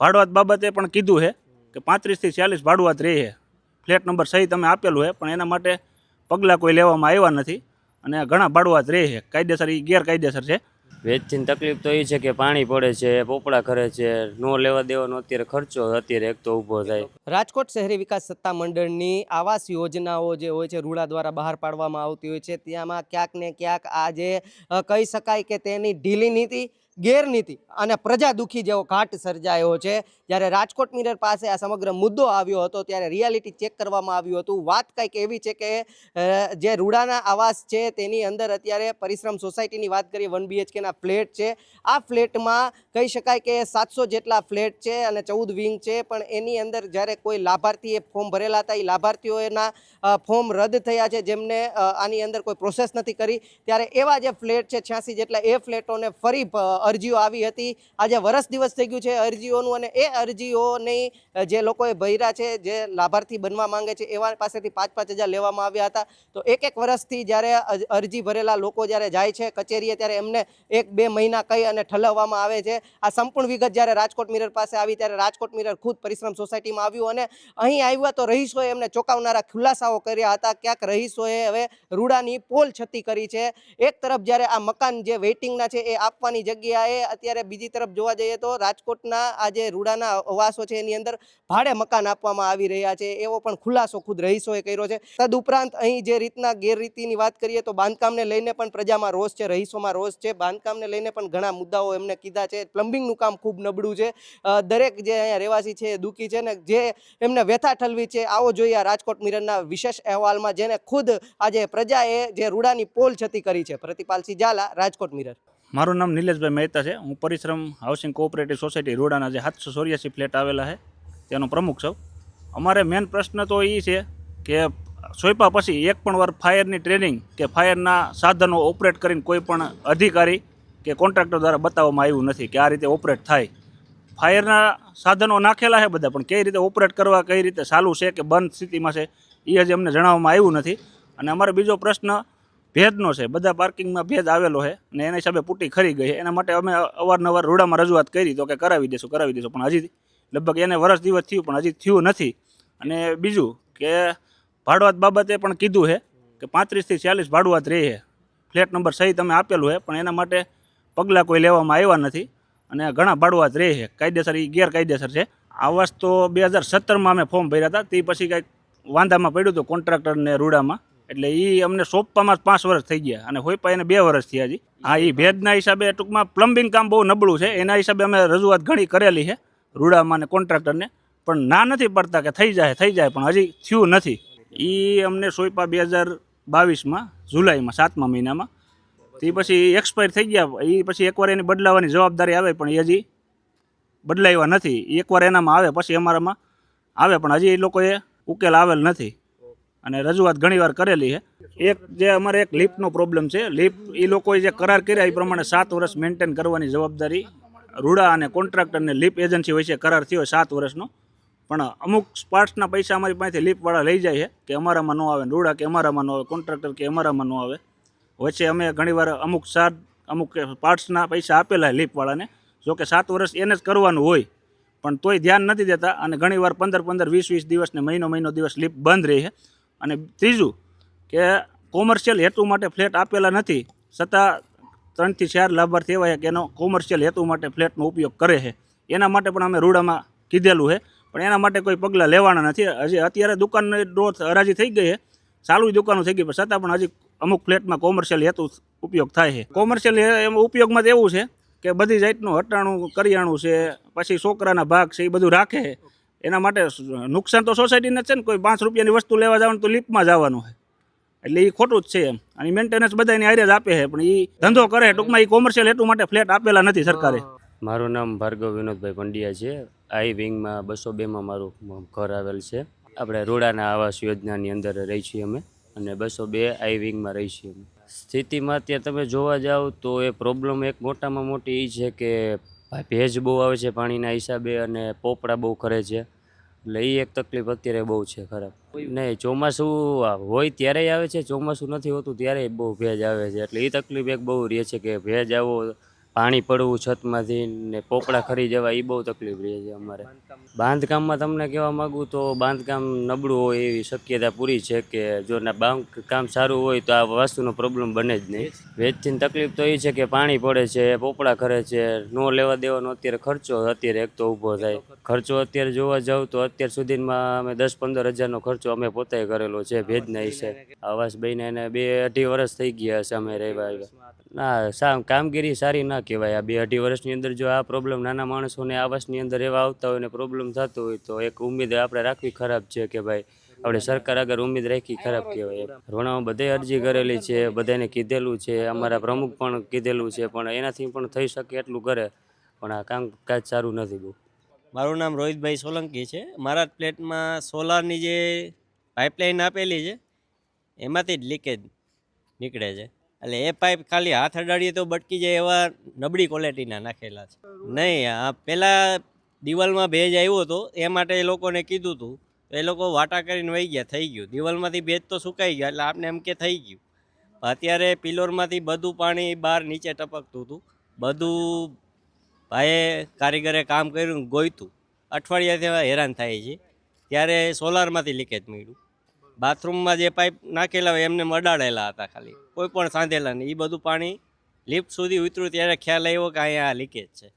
ભાડુઆત બાબતે પણ કીધું છે કે પાંત્રીસથી ચાલીસ ભાડુઆત રહે છે. ફ્લેટ નંબર સહી તમે આપેલું છે પણ એના માટે પગલાં કોઈ લેવામાં આવ્યા નથી અને ઘણા ભાડુઆત રહે છે. કાયદેસર એ ગેરકાયદેસર છે. વેચની તકલીફ તો એ છે કે પાણી પડે છે પોપડા કરે છે નો લેવા દેવાનો અત્યારે ખર્ચો અત્યારે એક તો ઊભો થાય. રાજકોટ શહેરી વિકાસ સત્તા મંડળની આવાસ યોજનાઓ જે હોય છે રૂડા દ્વારા બહાર પાડવામાં આવતી હોય છે ત્યાંમાં ક્યાંક ને ક્યાંક આજે કહી શકાય કે તેની ઢીલી નીતિ ગેરનીતિ અને પ્રજા દુઃખી જેવો ઘાટ સર્જાયો છે. જ્યારે રાજકોટ મિરર પાસે આ સમગ્ર મુદ્દો આવ્યો હતો, ત્યારે રિયાલિટી ચેક કરવામાં આવ્યું હતું. વાત કંઈક એવી છે કે જે રૂડાના આવાસ છે, તેની અંદર અત્યારે પરિશ્રમ સોસાયટીની વાત કરીએ, વન બીએચકેના ફ્લેટ છે. આ ફ્લેટમાં કહી શકાય કે સાતસો જેટલા ફ્લેટ છે અને ચૌદ વિંગ છે, પણ એની અંદર જ્યારે કોઈ લાભાર્થીએ ફોર્મ ભરેલા હતા, એ લાભાર્થીઓના ફોર્મ રદ થયા છે, જેમને આની અંદર કોઈ પ્રોસેસ નથી કરી. ત્યારે એવા જે ફ્લેટ છે, છ્યાસી જેટલા એ ફ્લેટોને ફરી અરજીઓ આવી હતી. આજે વરસ દિવસ થઈ ગયું છે અરજીઓનું અને એ અરજીઓની જે લોકોએ ભર્યા છે, જે લાભાર્થી બનવા માંગે છે, એવા પાસેથી પાંચ પાંચ હજાર લેવામાં આવ્યા હતા. તો એક એક વર્ષથી જ્યારે અરજી ભરેલા લોકો જ્યારે જાય છે કચેરીએ, ત્યારે એમને એક બે મહિના કહી અને ઠલવવામાં આવે છે. આ સંપૂર્ણ વિગત જ્યારે રાજકોટ મિરર પાસે આવી, ત્યારે રાજકોટ મિરર ખુદ પરિશ્રમ સોસાયટીમાં આવ્યું અને અહીં આવ્યા તો રહીશોએ એમને ચોંકાવનારા ખુલાસાઓ કર્યા હતા. ક્યાંક રહીશોએ હવે રૂડાની પોલ છતી કરી છે. એક તરફ જ્યારે આ મકાન જે વેઇટિંગના છે, એ આપવાની જગ્યાએ અત્યારે બીજી તરફ જોવા જઈએ તો રાજકોટના આ જે રૂડાના આવાસો છે, એની અંદર ભાડે મકાન આપવામાં આવી રહ્યા છે. એવો પણ ખુલાસો ખુદ રહીશોએ કર્યો છે. તદુપરાંત અહીં જે રીતના ગેરરીતિની વાત કરીએ તો બાંધકામને લઈને પણ પ્રજામાં રોષ છે, રહીશોમાં રોષ છે. બાંધકામને લઈને પણ ઘણા મુદ્દાઓ એમને કીધા છે. પ્લમ્બિંગનું કામ ખૂબ નબળું છે. દરેક જે અહીંયા રહેવાસી છે એ દુઃખી છે ને જે એમને વ્યથા ઠલવી છે, આવો જોઈએ રાજકોટ મિરરના વિશેષ અહેવાલમાં જેને ખુદ આજે પ્રજાએ જે રૂડાની પોલ છતી કરી છે. પ્રતિપાલસિંહ ઝાલા, રાજકોટ મિરર. મારું નામ નિલેશભાઈ મહેતા છે. હું પરિશ્રમ હાઉસિંગ કોઓપરેટિવ સોસાયટી રોડાના જે સાતસો ચોર્યાસી ફ્લેટ આવેલા છે, તેનો પ્રમુખ છું. અમારે મેન પ્રશ્ન તો એ છે કે સોંપ્યા પછી એક પણ વાર ફાયરની ટ્રેનિંગ કે ફાયરના સાધનો ઓપરેટ કરીને કોઈ પણ અધિકારી કે કોન્ટ્રાક્ટર દ્વારા બતાવવામાં આવ્યું નથી કે આ રીતે ઓપરેટ થાય. ફાયરના સાધનો નાખેલા છે બધા, પણ કઈ રીતે ઓપરેટ કરવા, કઈ રીતે ચાલુ છે કે બંધ સ્થિતિમાં છે એ હજી અમને જણાવવામાં આવ્યું નથી. અને અમારો બીજો પ્રશ્ન ભેજનો છે. બધા પાર્કિંગમાં ભેજ આવેલો છે અને એના હિસાબે પૂટી ખરી ગઈ છે. એના માટે અમે અવારનવાર રૂડામાં રજૂઆત કરી તો કે કરાવી દેશું કરાવી દેશું. પણ હજી લગભગ એને વર્ષ દિવસ થયું, પણ હજી થયું નથી. અને બીજું કે ભાડુઆત બાબતે પણ કીધું છે કે પાંત્રીસથી ચાલીસ ભાડુઆત રહે છે. ફ્લેટ નંબર સહી તમે આપેલું છે, પણ એના માટે પગલાં કોઈ લેવામાં આવ્યા નથી. અને ઘણા ભાડુઆત રહે છે. કાયદેસર એ ગેરકાયદેસર છે. આવાસ તો બે હજાર સત્તરમાં અમે ફોર્મ ભર્યા હતા. તે પછી કંઈક વાંધામાં પડ્યું હતું કોન્ટ્રાક્ટરને રૂડામાં એટલે એ અમને સોંપવામાં પાંચ વર્ષ થઈ ગયા અને હોઈપા એને બે વર્ષ થયા હજી. હા એ ભેજના હિસાબે ટૂંકમાં પ્લમ્બિંગ કામ બહુ નબળું છે. એના હિસાબે અમે રજૂઆત ઘણી કરેલી છે રૂડામાં ને કોન્ટ્રાક્ટરને. પણ ના નથી પડતા કે થઈ જાય થઈ જાય, પણ હજી થયું નથી. એ અમને સોંપા બે હજાર બાવીસમાં, જુલાઈમાં, સાતમા મહિનામાં. તે પછી એક્સપાયર થઈ ગયા. એ પછી એકવાર એની બદલાવાની જવાબદારી આવે, પણ એ હજી બદલાવ્યા નથી. એકવાર એનામાં આવે, પછી અમારામાં આવે, પણ હજી એ લોકોએ ઉકેલ આવેલ નથી. અને રજૂઆત ઘણીવાર કરેલી છે. એક જે અમારે એક લિફ્ટનો પ્રોબ્લેમ છે. લિફ્ટ એ લોકોએ જે કરાર કર્યા એ પ્રમાણે સાત વર્ષ મેન્ટેન કરવાની જવાબદારી રૂડા અને કોન્ટ્રાક્ટરને લિફ્ટ એજન્સી હોય છે, કરાર થયો સાત વર્ષનો. પણ અમુક પાર્ટ્સના પૈસા અમારી પાસેથી લિફ્ટવાળા લઈ જાય છે કે અમારામાં ન આવે રૂડા કે અમારામાં ન આવે, કોન્ટ્રાક્ટર કે અમારામાં ન આવે. વચ્ચે અમે ઘણીવાર અમુક સાત, અમુક પાર્ટ્સના પૈસા આપેલા લિફ્ટવાળાને. જો કે સાત વર્ષ એને જ કરવાનું હોય, પણ તોય ધ્યાન નથી દેતા અને ઘણીવાર પંદર પંદર, વીસ વીસ દિવસને મહિનો મહિનો દિવસ લિફ્ટ બંધ રહે છે. અને ત્રીજું કે કોમર્શિયલ હેતુ માટે ફ્લેટ આપેલા નથી, છતાં ત્રણથી ચાર લાભાર્થી એવા કે એનો કોમર્શિયલ હેતુ માટે ફ્લેટનો ઉપયોગ કરે છે. એના માટે પણ અમે રૂડામાં કીધેલું છે, પણ એના માટે કોઈ પગલાં લેવાના નથી. હજી અત્યારે દુકાનની ગ્રોથ હરાજી થઈ ગઈ છે, ચાલુ દુકાનો થઈ ગઈ, પણ છતાં પણ હજી અમુક ફ્લેટમાં કોમર્શિયલ હેતુ ઉપયોગ થાય છે. કોમર્શિયલ એમાં ઉપયોગમાં તો એવું છે કે બધી જાતનું હટાણું, કરિયાણું છે, પછી છોકરાના ભાગ છે, એ બધું રાખે છે. એના માટે નુકસાન તો સોસાયટીને છે ને, કોઈ પાંચ રૂપિયાની વસ્તુ લેવા જવાનું તો લિફ્ટમાં જવાનું હોય. એટલે એ ખોટું જ છે એમ. અને મેન્ટેનન્સ બધા એની હારે જ આપે છે, પણ એ ધંધો કરે, ટૂંકમાં એ કોમર્શિયલ હેતુ માટે ફ્લેટ આપેલા નથી સરકારે. મારું નામ ભાર્ગવ વિનોદભાઈ પંડ્યા છે. આઈ વિંગમાં બસો બેમાં મારું ઘર આવેલ છે. આપણે રોડાના આવાસ યોજનાની અંદર રહી છીએ અમે, અને બસો બે આઈ વિંગમાં રહી છીએ સ્થિતિમાં અત્યારે તમે જોવા જાઓ તો એ પ્રોબ્લેમ એક મોટામાં મોટી એ છે કે ભેજ બહુ આવે છે પાણીના હિસાબે અને પોપડા બહુ કરે છે. એટલે એ એક તકલીફ અત્યારે બહુ છે ખરાબ. નહીં, ચોમાસું હોય ત્યારે આવે છે, ચોમાસું નથી હોતું ત્યારે બહુ ભેજ આવે છે. એટલે એ તકલીફ એક બહુ રહે છે કે ભેજ આવો પાણી પડવું છતમાંથી ને પોપડા ખરી જવા એ બહુ તકલીફ રહે છે અમારે. બાંધકામમાં તમને કહેવા માગું તો બાંધકામ નબળું હોય એવી શક્યતા પૂરી છે કે જો ના બાંધકામ સારું હોય તો આ વસ્તુનો પ્રોબ્લેમ બને જ નહીં. વેચની તકલીફ તો એ છે કે પાણી પડે છે, પોપડા ખરે છે, નો લેવા દેવાનો અત્યારે ખર્ચો અત્યારે એક તો ઊભો થાય. ખર્ચો અત્યારે જોવા જાવ તો અત્યાર સુધીમાં અમે દસ પંદર હજારનો ખર્ચો અમે પોતે કરેલો છે, ભેજના હિસ્સે આવાસ બહીને એને બે અઢી વર્ષ થઈ ગયા હશે અમે રહેવા આવ્યા. ના કામગીરી સારી ના કહેવાય. આ બે અઢી વર્ષની અંદર જો આ પ્રોબ્લેમ નાના માણસોને આવાસની અંદર એવા આવતા હોય ને પ્રોબ્લેમ થતો હોય, તો એક ઉમેદ આપણે રાખવી ખરાબ છે કે ભાઈ, આપણે સરકાર આગળ ઉમેદ રાખી ખરાબ કહેવાય. એમ. બધે અરજી કરેલી છે, બધાને કીધેલું છે, અમારા પ્રમુખ પણ કીધેલું છે, પણ એનાથી પણ થઈ શકે એટલું કરે પણ આ કામકાજ સારું નથી બહુ. મારું નામ રોહિતભાઈ સોલંકી છે. મારા પ્લેટમાં સોલારની જે પાઇપલાઇન આપેલી છે, એમાંથી જ લીકેજ નીકળે છે. એટલે એ પાઇપ ખાલી હાથ અડાડીએ તો બટકી જાય એવા નબળી ક્વોલિટીના નાખેલા છે. નહીં આ પહેલાં દિવાલમાં ભેજ આવ્યો હતો એ માટે એ લોકોને કીધું હતું તો એ લોકો વાટા કરીને વહી ગયા થઈ ગયું. દિવાલમાંથી ભેજ તો સુકાઈ ગયા એટલે આપને એમ કે થઈ ગયું. અત્યારે પિલોરમાંથી બધું પાણી બહાર નીચે ટપકતું હતું. બધું ભાઈએ કારીગરે કામ કર્યું ગોયતું. અઠવાડિયાથી હેરાન થાય છે. ત્યારે સોલારમાંથી લીકેજ મળ્યું. બાથરૂમમાં જે પાઇપ નાખેલા હોય એમને મડાડેલા હતા ખાલી. કોઈ પણ સાંધેલા નહીં. એ બધું પાણી લિફ્ટ સુધી ઉતર્યું ત્યારે ખ્યાલ આવ્યો કે અહીંયા લીકેજ છે.